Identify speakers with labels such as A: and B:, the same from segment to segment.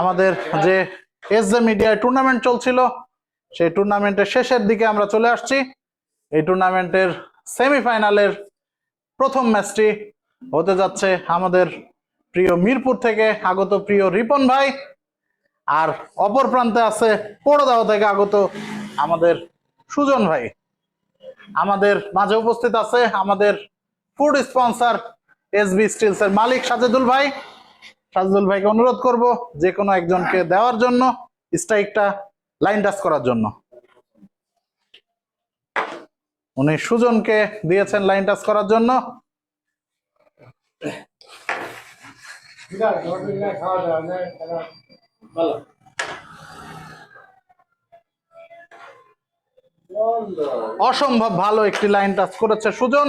A: আমাদের যে S J মিডিয়ায় টুর্নামেন্ট চলছিল, সেই টুর্নামেন্টের শেষের দিকে আমরা চলে আসছি। এই টুর্নামেন্টের সেমিফাইনালের প্রথম ম্যাচটি হতে যাচ্ছে আমাদের প্রিয় মিরপুর থেকে, আগত প্রিয় রিপন ভাই। আর অপর প্রান্তে আছে পোড়াদাহ থেকে আগত আমাদের সুজন ভাই। আমাদের মাঝে উপস্থিত আছে আমাদের ফুড স্পন্সর, এসবি স্টিলস এর মালিক সাজেদুল ভাই। সাজেদুল ভাইকে অনুরোধ করব যে কোনো একজনকে দেওয়ার জন্য, স্ট্রাইকটা লাইন টাচ করার জন্য। উনি সুজনকে দিয়েছেন লাইন টাচ করার জন্য। অসম্ভব ভালো একটি লাইন টাচ করেছে সুজন।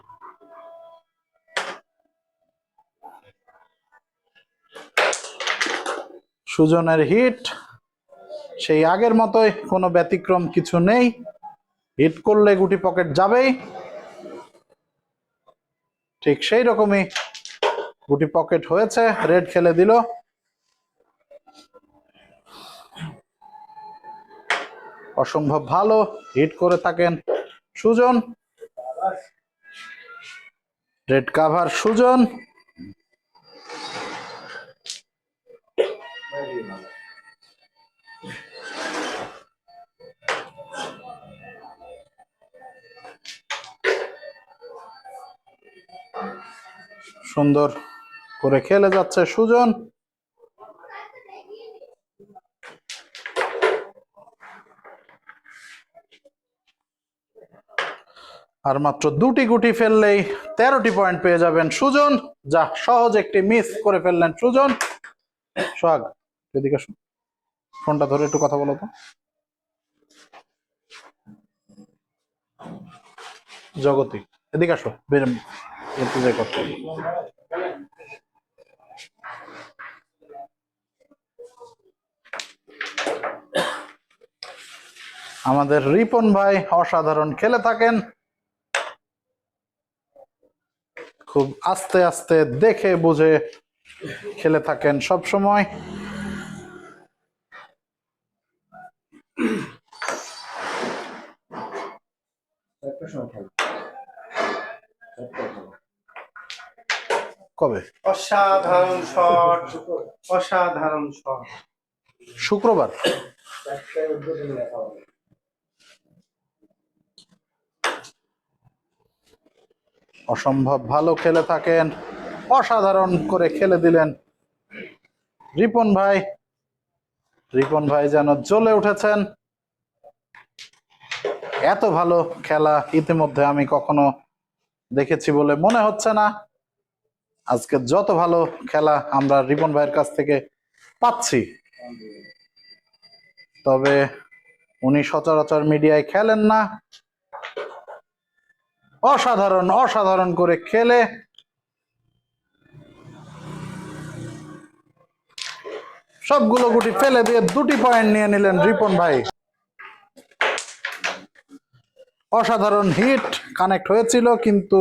A: সুজনের হিট সেই আগের মতোই কোনো ব্যতিক্রম কিছু নেই। হিট করলে গুটি পকেট যাবেই। ঠিক সেই রকমই গুটি পকেট হয়েছে রেড খেলে দিল। অসম্ভব ভালো হিট করে থাকেন সুজন। Red cover Sujan. সুন্দর করে খেলে যাচ্ছে সুজন। আর মাত্র দুটি গুটি ফেললেই তেরোটি পয়েন্ট পেয়ে যাবেন সুজন। যা সহজ একটি মিস করে ফেললেন সুজন। সোহাগ, এদিকে। ফোনটা ধরে একটু কথা বলো তো। এদিকে আসো। করতে আমাদের রিপন ভাই অসাধারণ খেলে থাকেন। খুব আস্তে আস্তে দেখে বুঝে খেলে থাকেন সব সময়। কবে?
B: অসাধারণ শট অসাধারণ শট।
A: শুক্রবার। অসম্ভব ভালো খেলে থাকেন অসাধারণ করে খেলে দিলেন রিপন ভাই। রিপন ভাই যেন জ্বলে উঠেছেন। এত ভালো খেলা ইতিমধ্যে আমি কখনো দেখেছি বলে মনে হচ্ছে না। আজকে যত ভালো খেলা আমরা রিপন ভাইয়ের কাছ থেকে পাচ্ছি। তবে উনি সচরাচর মিডিয়ায় খেলেন না। অসাধারণ অসাধারণ করে খেলে। সবগুলো গুটি ফেলে দিয়ে দুটি পয়েন্ট নিয়ে নিলেন রিপন ভাই। অসাধারণ হিট কানেক্ট হয়েছিল, কিন্তু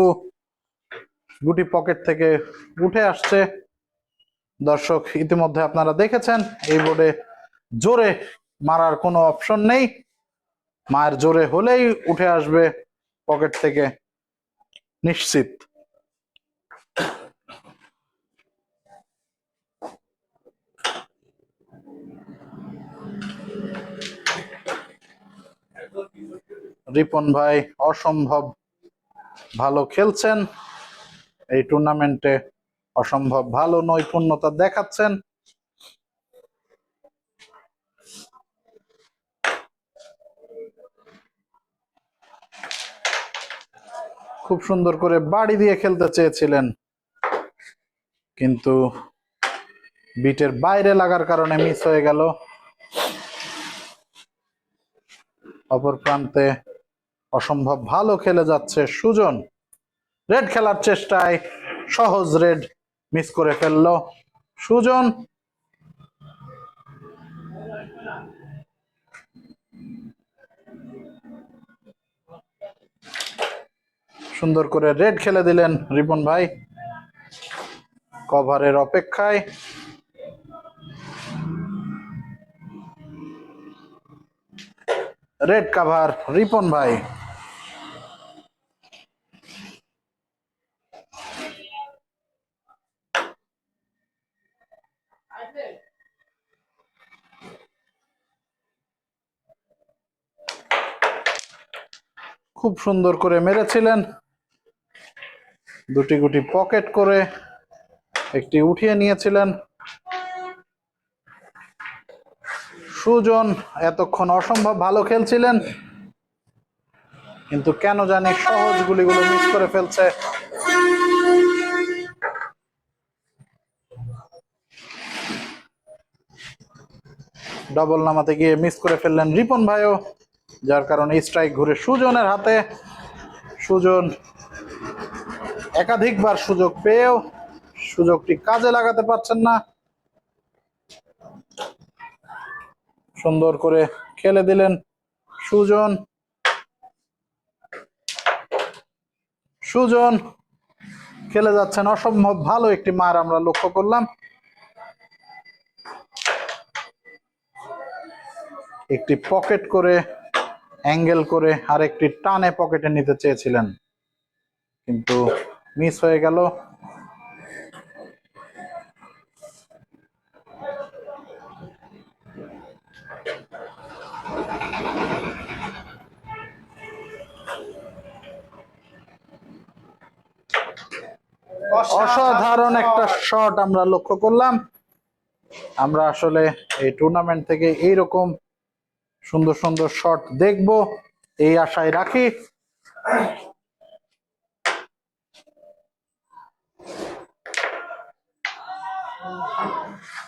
A: গুটি পকেট থেকে উঠে আসছে। দর্শক, ইতিমধ্যে আপনারা দেখেছেন, এই বোর্ডে জোরে মারার কোনো অপশন নেই। মায়ের জোরে হলেই উঠে আসবে পকেট থেকে, নিশ্চিত। রিপন ভাই, অসম্ভব ভালো খেলছেন। এই টুর্নামেন্টে অসম্ভব ভালো নৈপুণ্যতা দেখাচ্ছেন। খুব সুন্দর করে বাড়ি দিয়ে খেলতে চেয়েছিলেন। কিন্তু বিটের বাইরে লাগার কারণে মিস হয়ে গেল। অপর প্রান্তে অসম্ভব ভালো খেলে যাচ্ছে সুজন। রেড খেলার চেষ্টায় সহজ রেড মিস করে ফেলল সুজন। সুন্দর করে রেড খেলে দিলেন রিপন ভাই কভারের অপেক্ষায়। রেড কাভার রিপন ভাই। খুব সুন্দর করে মেরেছিলেন। দুটি গুটি পকেট করে একটি উঠিয়ে নিয়েছিলেন। সুজন এতক্ষণ অসম্ভব ভালো খেলছিলেন। কিন্তু কেন জানি সহজ গুলিগুলো মিস করে ফেলছে। ডবল নামাতে গিয়ে মিস করে ফেললেন রিপন ভাইও। যার কারণে স্ট্রাইক ঘুরে সুজনের হাতে। সুজন একাধিকবার সুযোগ পেয়েও সুযোগটি কাজে লাগাতে পারছেন না। সুন্দর করে খেলে দিলেন সুজন। সুজন খেলে যাচ্ছেন অসম্ভব ভালো একটি মার আমরা লক্ষ্য করলাম। একটি পকেট করে অ্যাঙ্গেল করে আর একটি টানে পকেটে নিতে চেয়েছিলেন। কিন্তু মিস হয়ে গেল। অসাধারণ একটা শট আমরা লক্ষ্য করলাম। আমরা আসলে এই টুর্নামেন্ট থেকে এইরকম সুন্দর সুন্দর শট দেখব। এই আশায় রাখি।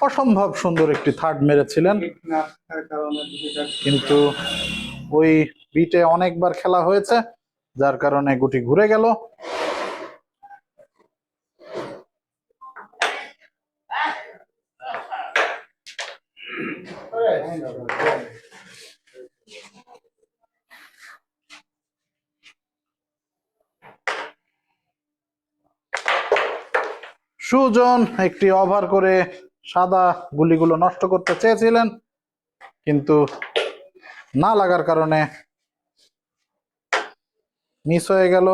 A: অসম্ভব সুন্দর একটি থার্ড মেরেছিলেন। কিন্তু ওই বিটে অনেকবার খেলা হয়েছে, যার কারণে গুটি ঘুরে গেল। সুজন একটি ওভার করে সাদা গুলিগুলো নষ্ট করতে চেয়েছিলেন, কিন্তু না লাগার কারণে মিস হয়ে গেল।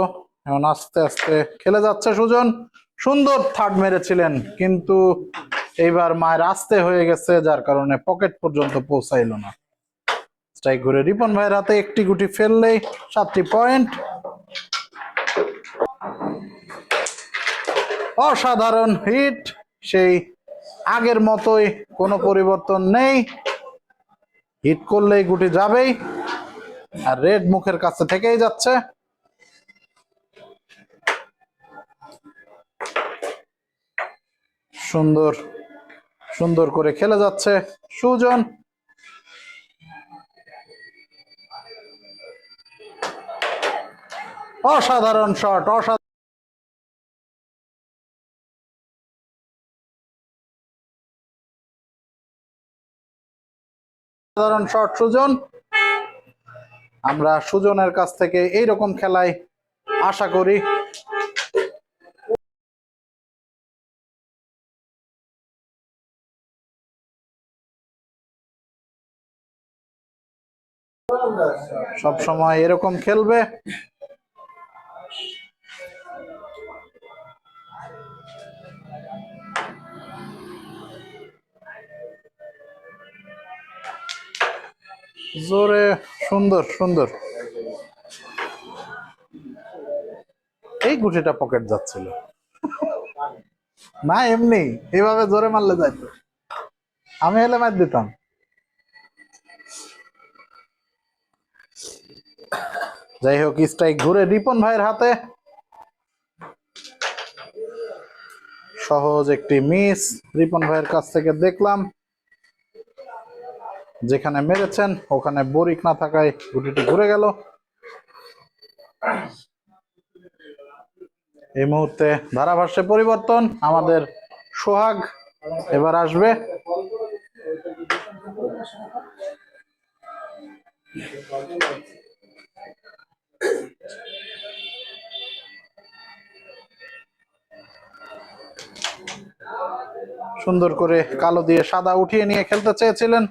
A: এখন আস্তে আস্তে খেলে যাচ্ছে সুজন। সুন্দর থার্ড মেরেছিলেন, কিন্তু এইবার মায়ের আস্তে হয়ে গেছে, যার কারণে পকেট পর্যন্ত পৌঁছাইলো না। স্ট্রাইক ঘুরে রিপন ভাইয়ের হাতে একটি গুটি ফেললেই সাতটি পয়েন্ট অসাধারণ হিট। সেই আগের মতোই কোনো পরিবর্তন নেই। হিট করলেই গুটি যাবেই। আর রেড মুখের কাছে থেকেই যাচ্ছে। সুন্দর সুন্দর করে খেলে যাচ্ছে সুজন। অসাধারণ শট, অসাধারণ সাধারণ শট সুজন। আমরা সুজনের কাছ থেকে এই রকম খেলায় আশা করি। সব সময় এরকম খেলবে। জোরে, সুন্দর সুন্দর। এই গুটিটা পকেট যাচ্ছিল। না এমনি, এভাবে জোরে মারলে যাইতো আমি হলে মার দিতাম। যাই হোক স্ট্রাইক ঘুরে রিপন ভাইয়ের হাতে। সহজ একটি মিস রিপন ভাইয়ের কাছ থেকে দেখলাম। যেখানে মেরেছেন, ওখানে বরিক না থাকায় গুটিটি ঘুরে গেল। এই মুহূর্তে ধারাভাষ্যে পরিবর্তন, আমাদের সোহাগ এবার আসবে। সুন্দর করে কালো দিয়ে সাদা উঠিয়ে নিয়ে খেলতে চেয়েছিলেন।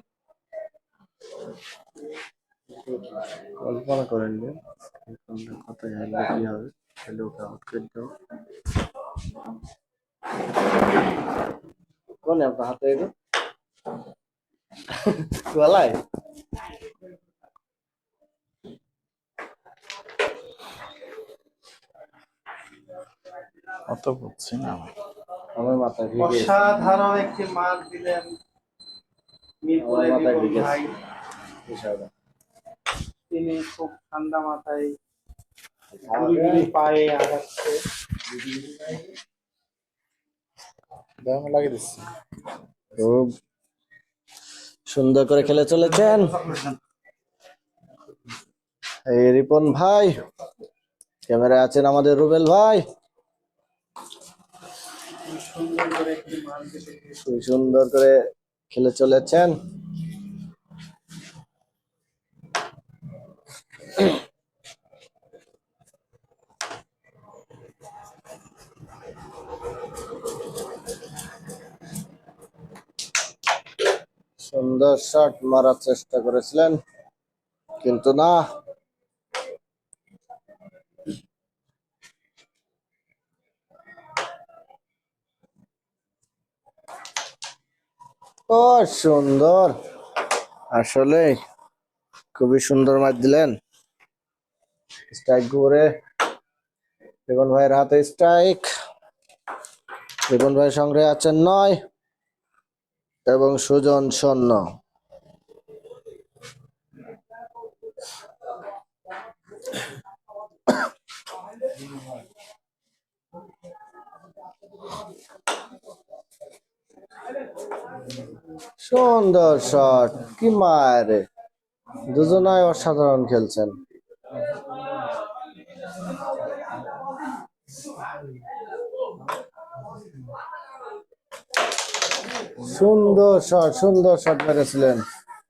C: কল্পনা করেন যে কত হেললে কি হবে? হেলে ওকে আউট করে দাও কোন আপনার হাতে এগো গলায়?
A: অত বুঝছি না আমি।
C: আমার মাথায়
B: অসাধারণ একটি মার দিলেন মিরপুরের। ভাই। তিনি খুব ঠান্ডা মাথায় গুড়ি পায়ে
A: লাগিয়ে দিচ্ছি
C: খুব সুন্দর করে খেলে চলেছেন। এই রিপন ভাই ক্যামেরায় আছেন আমাদের রুবেল ভাই।
B: সুন্দর করে
C: খেলে চলেছেন। সুন্দর শট মারার চেষ্টা করেছিলেন। কিন্তু না। ও সুন্দর। আসলে খুবই সুন্দর মাছ দিলেন। স্ট্রাইক ঘুরে রিপন ভাইয়ের হাতে স্ট্রাইক রিপন ভাই সংগ্রহে আছেন নয়। এবং সুজন শূন্য সুন্দর শট কি মারে দুজনাই অসাধারণ খেলছেন। সুন্দর শট সুন্দর শট মেরেছিলেন।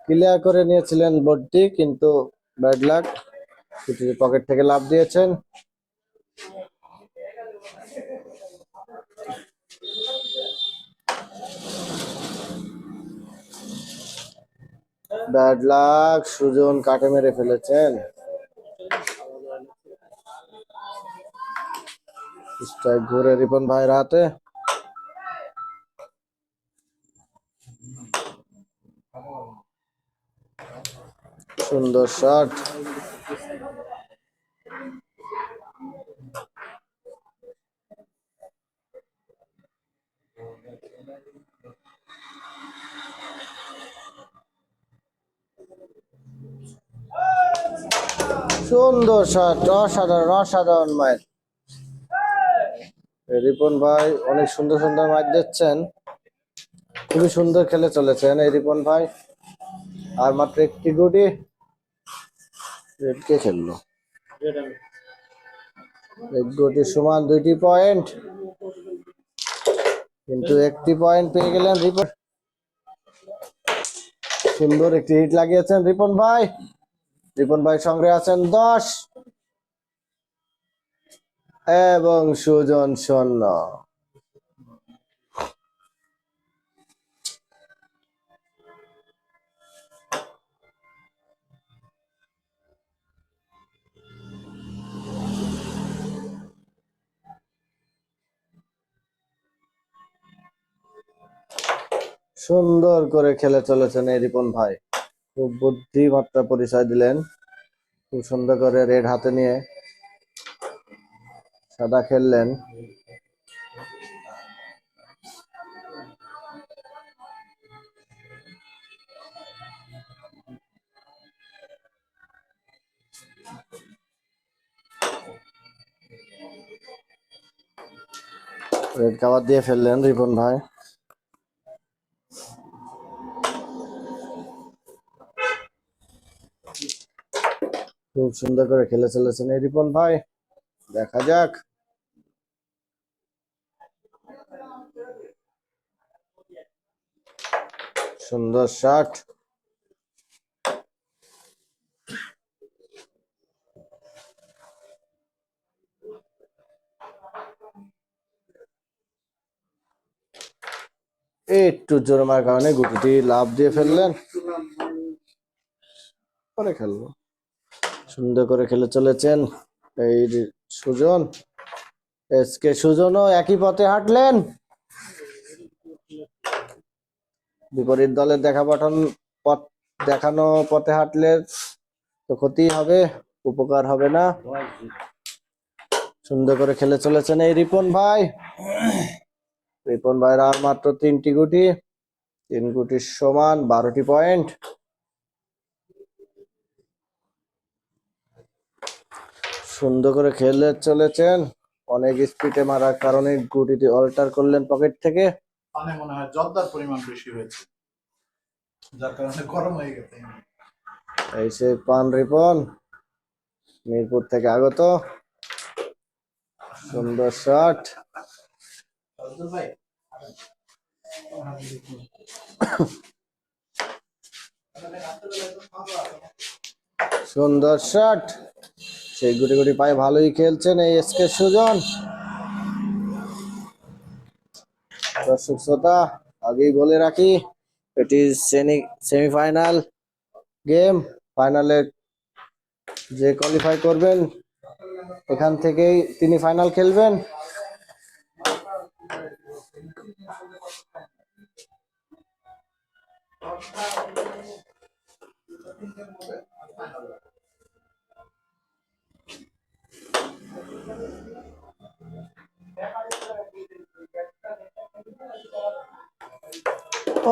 C: ক্লিয়ার করে নিয়েছিলেন বোর্ডটি কিন্তু ব্যাড লাক পকেট থেকে লাভ দিয়েছেন। ব্যাড লাক সুজন কাটে মেরে ফেলেছেন। ঘুরে রিপন ভাইয়ের হাতে। সুন্দর শার্ট সুন্দর শট অসাধারণ অসাধারণ মাইল। রিপন ভাই অনেক সুন্দর সুন্দর মাইক দিচ্ছেন। খুবই সুন্দর খেলে চলেছেন এই রিপন ভাই। আর মাত্র একটি গুটি। রেড কে খেললো গুটি সমান দুইটি পয়েন্ট। কিন্তু একটি পয়েন্ট পেয়ে গেলেন রিপন। সুন্দর একটি হিট লাগিয়েছেন রিপন ভাই। রিপন ভাই সঙ্গে আছেন দশ। এবং সুজন শূন্য। সুন্দর করে খেলে চলেছেন এই রিপন ভাই। খুব বুদ্ধিমত্তা পরিচয় দিলেন। খুব সুন্দর করে রেড হাতে নিয়ে সাদা খেললেন। রেড কাভার দিয়ে ফেললেন রিপন ভাই। খুব সুন্দর করে খেলে চলেছেন এই রিপন ভাই। দেখা যাক। সুন্দর শট একটু জোরে মারার কারণে গুটিটি লাভ দিয়ে ফেললেন। পরে খেলব। সুন্দর করে খেলে চলেছেন এই সুজন। এসকে সুজনও একই পথে হাঁটলেন। বিপরীত দলের দেখা পাঠান পথ, দেখানো পথে হাঁটলে তো ক্ষতি হবে, উপকার হবে না। সুন্দর করে খেলে চলেছেন এই রিপন ভাই। রিপন ভাইয়ের আর মাত্র তিনটি গুটি, তিন গুটির সমান বারোটি পয়েন্ট। সুন্দর করে খেলে চলেছেন। অনেক স্পিডে মারার কারণে গুটিটি অল্টার করলেন পকেট থেকে।
A: পানে মনে হয় জর্দার পরিমাণ বেশি হয়েছে। যার কারণে গরম হয়ে গেছে।
C: এই সে পান রিপন মিরপুর থেকে আগত। সুন্দর শট
A: ভাই
C: সুন্দর শট সেই গুটি গুটি পায়ে ভালোই খেলছেন এই এসকে সুজন। দর্শক শ্রোতা, আগেই বলে রাখি, এটি সেমিফাইনাল গেম। ফাইনালে যে কোয়ালিফাই করবেন, এখান থেকেই তিনি ফাইনাল খেলবেন।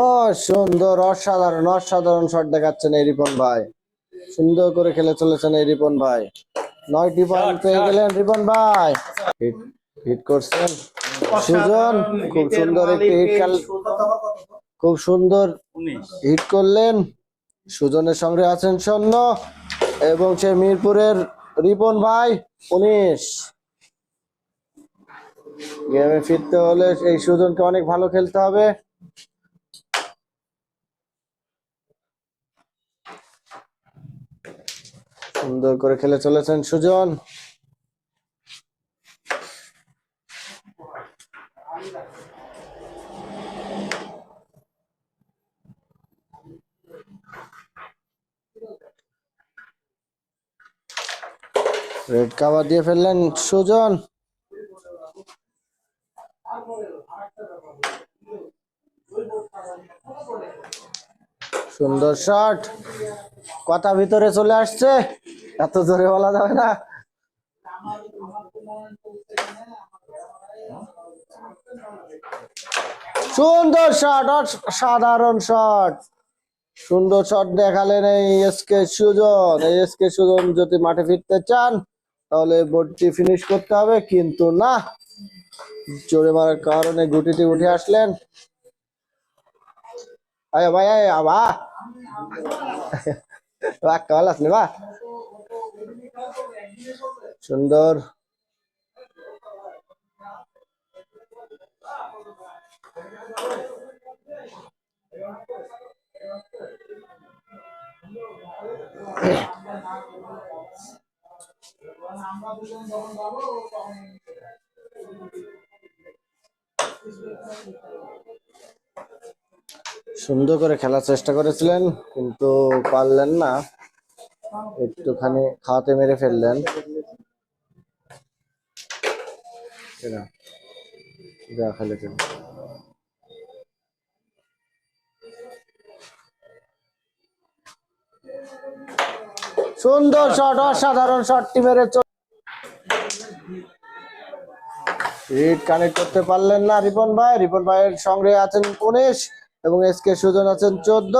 C: ও সুন্দর অসাধারণ অসাধারণ শট দেখাচ্ছেন এই রিপন ভাই। সুন্দর করে খেলে চলেছেন এই রিপন ভাই। নয়টি পয়েন্ট পেয়ে গেলেন রিপন ভাই। হিট করছেন। সুজন খুব সুন্দর একটি হিট খেল। খুব সুন্দর হিট করলেন। সুজনের সঙ্গে আছেন সৈন্য এবং সে মিরপুরের রিপন ভাই উনিশ। গেমে ফিরতে হলে এই সুজনকে অনেক ভালো খেলতে হবে। সুন্দর করে খেলে চলেছেন সুজন। রেড কাভার দিয়ে ফেললেন সুজন। সুন্দর শট কথা ভিতরে চলে আসছে। এত জোরে বলা যাবে না। সুন্দর শট সাধারণ শট সুন্দর শট দেখালেন এই এসকে সুজন। এই এসকে সুজন যদি মাঠে ফিরতে চান, তাহলে বোর্ডটি ফিনিশ করতে হবে, কিন্তু না। জোরে মারার কারণে গুটিতে উঠে আসলেন আয় ভাই আয় আবা বাহ কাল আসলে বাহ সুন্দর সুন্দর করে খেলার চেষ্টা করেছিলেন, কিন্তু পারলেন না। একটুখানি খাওয়াতে মেরে ফেললেন। সুন্দর শট অসাধারণ শটটি মেরে হিট কানেক্ট করতে পারলেন না রিপন ভাই। রিপন ভাইয়ের সঙ্গে আছেন উনিশ এবং এস কে সুজন আছেন চোদ্দ।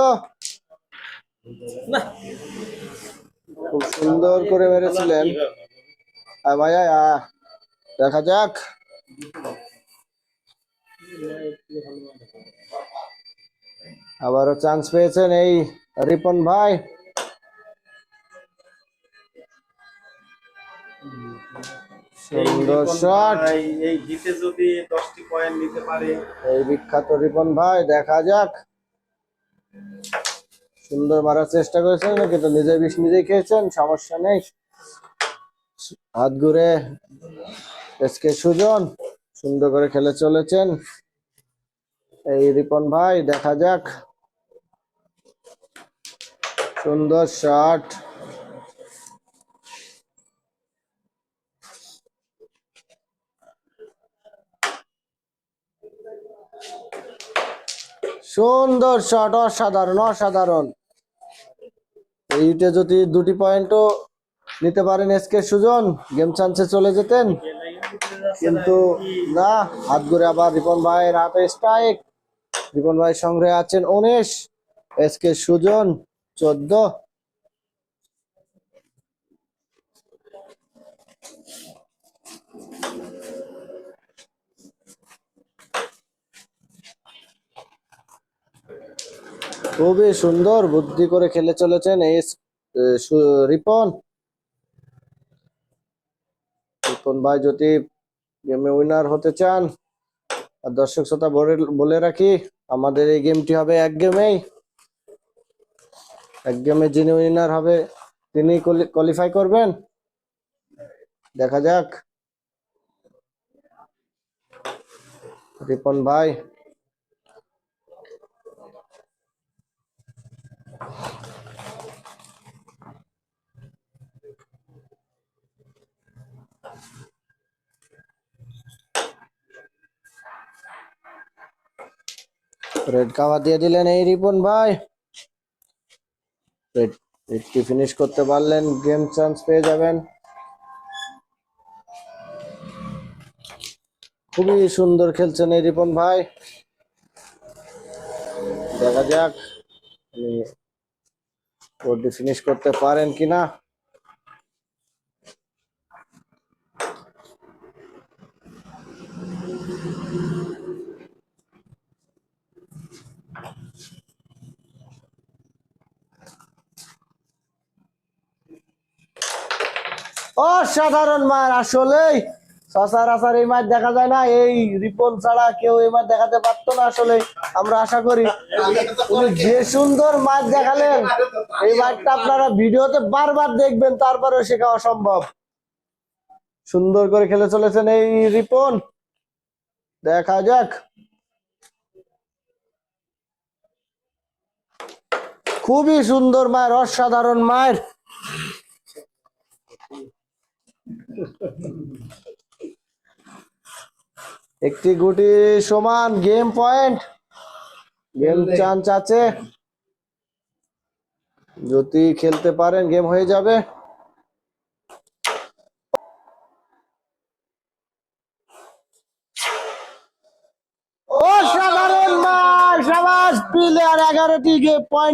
C: খুব সুন্দর করে মেরেছিলেন। আয় ভাই আয়, আয়। দেখা যাক। আবারও চান্স পেয়েছেন এই রিপন ভাই। সুন্দর
B: রিপন
C: শট
B: এই হিটে যদি দশটি পয়েন্ট নিতে পারে।
C: এই বিখ্যাত রিপন ভাই দেখা যাক। সুন্দর মারার চেষ্টা করেছেন কিন্তু নিজে বিষ নিজেই খেয়েছেন সমস্যা নেই। হাত ঘুরে এসকে সুজন সুন্দর করে খেলে চলেছেন। এই রিপন ভাই দেখা যাক। সুন্দর শট সুন্দর শট অসাধারণ অসাধারণ। এইটা যদি দুটি পয়েন্টও নিতে পারেন এসকে সুজন গেম চান্সে চলে যেতেন। কিন্তু না, হাত ঘুরে আবার রিপন ভাইয়ের হাতে স্ট্রাইক রিপন ভাই সংগ্রহে আছেন উনিশ এসকে সুজন চোদ্দ। খুবই সুন্দর বুদ্ধি করে খেলে চলেছেন এই রিপন। রিপন ভাই যদি গেমে উইনার হতে চান, আর দর্শক শ্রোতা বলে রাখি, আমাদের এই গেমটি হবে এক গেমেই এক গেমে যিনি উইনার হবে, তিনি কোয়ালিফাই করবেন। দেখা যাক। রিপন ভাই রেড কাভার দিয়ে দিলেন এই রিপন ভাই। রেড রেডটি ফিনিশ করতে পারলেন গেম চান্স পেয়ে যাবেন। খুবই সুন্দর খেলছেন এই রিপন ভাই। দেখা যাক ফিনিশ করতে পারেন কিনা। অসাধারণ মার আসলেই। সচরাচর এই মাছ দেখা যায় না, এই রিপন ছাড়া কেউ এই মাছ দেখাতে পারতো না আসলে আমরা আশা করি। উনি যে সুন্দর মাছ দেখালেন, এই মাছটা আপনারা ভিডিওতে বারবার দেখবেন, তারপরেও শেখা অসম্ভব। সুন্দর করে খেলে চলেছেন এই রিপন। দেখা যাক। খুবই সুন্দর মায়ের অসাধারণ মায়ের একটি গুটি সমান গেম পয়েন্ট গেম চান্স আছে। যদি খেলতে পারেন গেম হয়ে যাবে। অসাধারণ মার সাবাস প্লেয়ার এগারোটি পয়েন্ট